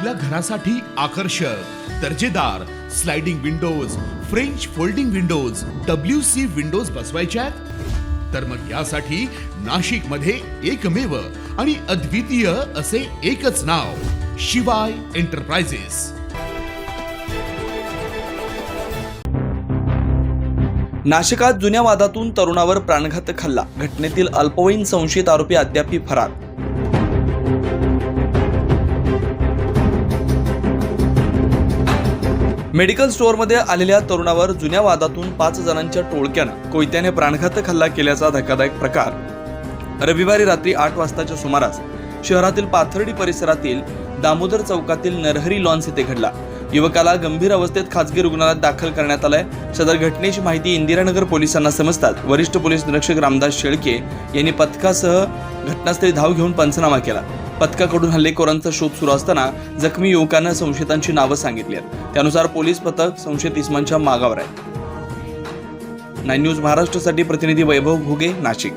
आपल्या घरासाठी आकर्षक दर्जेदार sliding windows French folding windows W C windows बसवायच्या आहेत? तर मग यासाठी नाशिकमध्ये एकमेव आणि अद्वितीय असे एकच नाव शिवाय एंटरप्राइजेस नाशिकात जुन्या वादातून तरुणावर प्राणघातक हल्ला. घटनेतील अल्पवयीन संशयित आरोपी अद्यापी फरार. मेडिकल स्टोअरमध्ये आलेल्या तरुणावर जुन्या वादातून पाच जणांच्या टोळक्यानं कोयत्याने प्राणघातक हल्ला केल्याचा धक्कादायक प्रकार. रविवारी रात्री आठ वाजताच्या सुमारास शहरातील पाथर्डी परिसरातील दामोदर चौकातील नरहरी लॉन्स येथे घडला. युवकाला गंभीर अवस्थेत खाजगी रुग्णालयात दाखल करण्यात आलंय. सदर घटनेची माहिती इंदिरानगर पोलिसांना समजतात वरिष्ठ पोलीस निरीक्षक रामदास शेळके यांनी पथकासह घटनास्थळी धाव घेऊन पंचनामा केला. पथकाकडून हल्लेखोरांचा शोध सुरू असताना जखमी युवकांना संशयितांची नावं सांगितली आहेत. त्यानुसार पोलीस पथक संशयित इस्मांच्या मागावर आहे. नाईन न्यूज महाराष्ट्रासाठी प्रतिनिधी वैभव घुगे नाशिक.